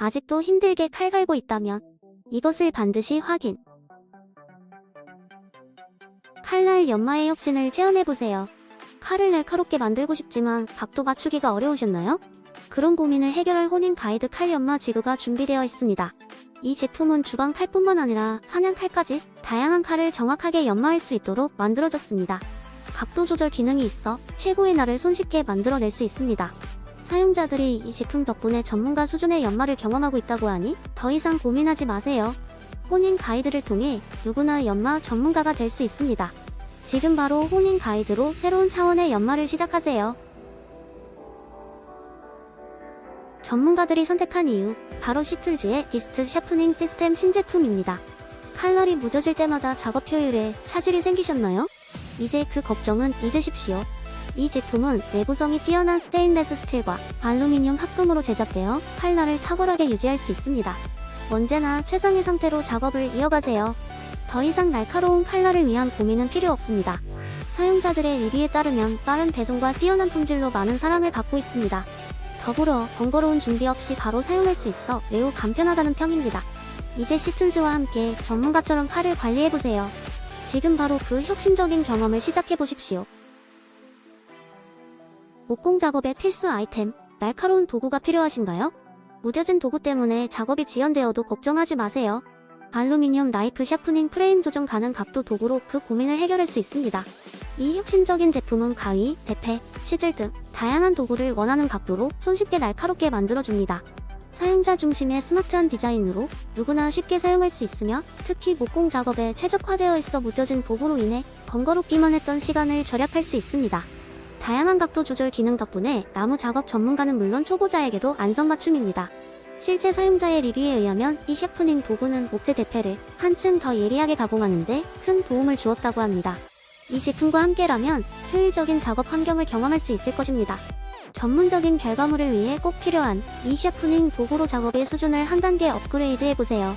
아직도 힘들게 칼 갈고 있다면 이것을 반드시 확인. 칼날 연마의 혁신을 체험해보세요. 칼을 날카롭게 만들고 싶지만 각도 맞추기가 어려우셨나요? 그런 고민을 해결할 혼인 가이드 칼 연마 지구가 준비되어 있습니다. 이 제품은 주방 칼뿐만 아니라 사냥 칼까지 다양한 칼을 정확하게 연마할 수 있도록 만들어졌습니다. 각도 조절 기능이 있어 최고의 날을 손쉽게 만들어낼 수 있습니다. 사용자들이 이 제품 덕분에 전문가 수준의 연마를 경험하고 있다고 하니 더 이상 고민하지 마세요. 혼인 가이드를 통해 누구나 연마 전문가가 될 수 있습니다. 지금 바로 혼인 가이드로 새로운 차원의 연마를 시작하세요. 전문가들이 선택한 이유, 바로 시툴즈의 비스트 샤프닝 시스템 신제품입니다. 칼날이 무뎌질 때마다 작업 효율에 차질이 생기셨나요? 이제 그 걱정은 잊으십시오. 이 제품은 내구성이 뛰어난 스테인레스 스틸과 알루미늄 합금으로 제작되어 칼날을 탁월하게 유지할 수 있습니다. 언제나 최상의 상태로 작업을 이어가세요. 더 이상 날카로운 칼날을 위한 고민은 필요 없습니다. 사용자들의 리뷰에 따르면 빠른 배송과 뛰어난 품질로 많은 사랑을 받고 있습니다. 더불어 번거로운 준비 없이 바로 사용할 수 있어 매우 간편하다는 평입니다. 이제 시툴즈와 함께 전문가처럼 칼을 관리해보세요. 지금 바로 그 혁신적인 경험을 시작해보십시오. 목공 작업의 필수 아이템, 날카로운 도구가 필요하신가요? 무뎌진 도구 때문에 작업이 지연되어도 걱정하지 마세요. 알루미늄 나이프 샤프닝 프레임 조정 가능 각도 도구로 그 고민을 해결할 수 있습니다. 이 혁신적인 제품은 가위, 대패, 치질 등 다양한 도구를 원하는 각도로 손쉽게 날카롭게 만들어줍니다. 사용자 중심의 스마트한 디자인으로 누구나 쉽게 사용할 수 있으며 특히 목공 작업에 최적화되어 있어 무뎌진 도구로 인해 번거롭기만 했던 시간을 절약할 수 있습니다. 다양한 각도 조절 기능 덕분에 나무 작업 전문가는 물론 초보자에게도 안성맞춤입니다. 실제 사용자의 리뷰에 의하면 이 샤프닝 도구는 목재 대패를 한층 더 예리하게 가공하는데 큰 도움을 주었다고 합니다. 이 제품과 함께라면 효율적인 작업 환경을 경험할 수 있을 것입니다. 전문적인 결과물을 위해 꼭 필요한 이 샤프닝 도구로 작업의 수준을 한 단계 업그레이드 해보세요.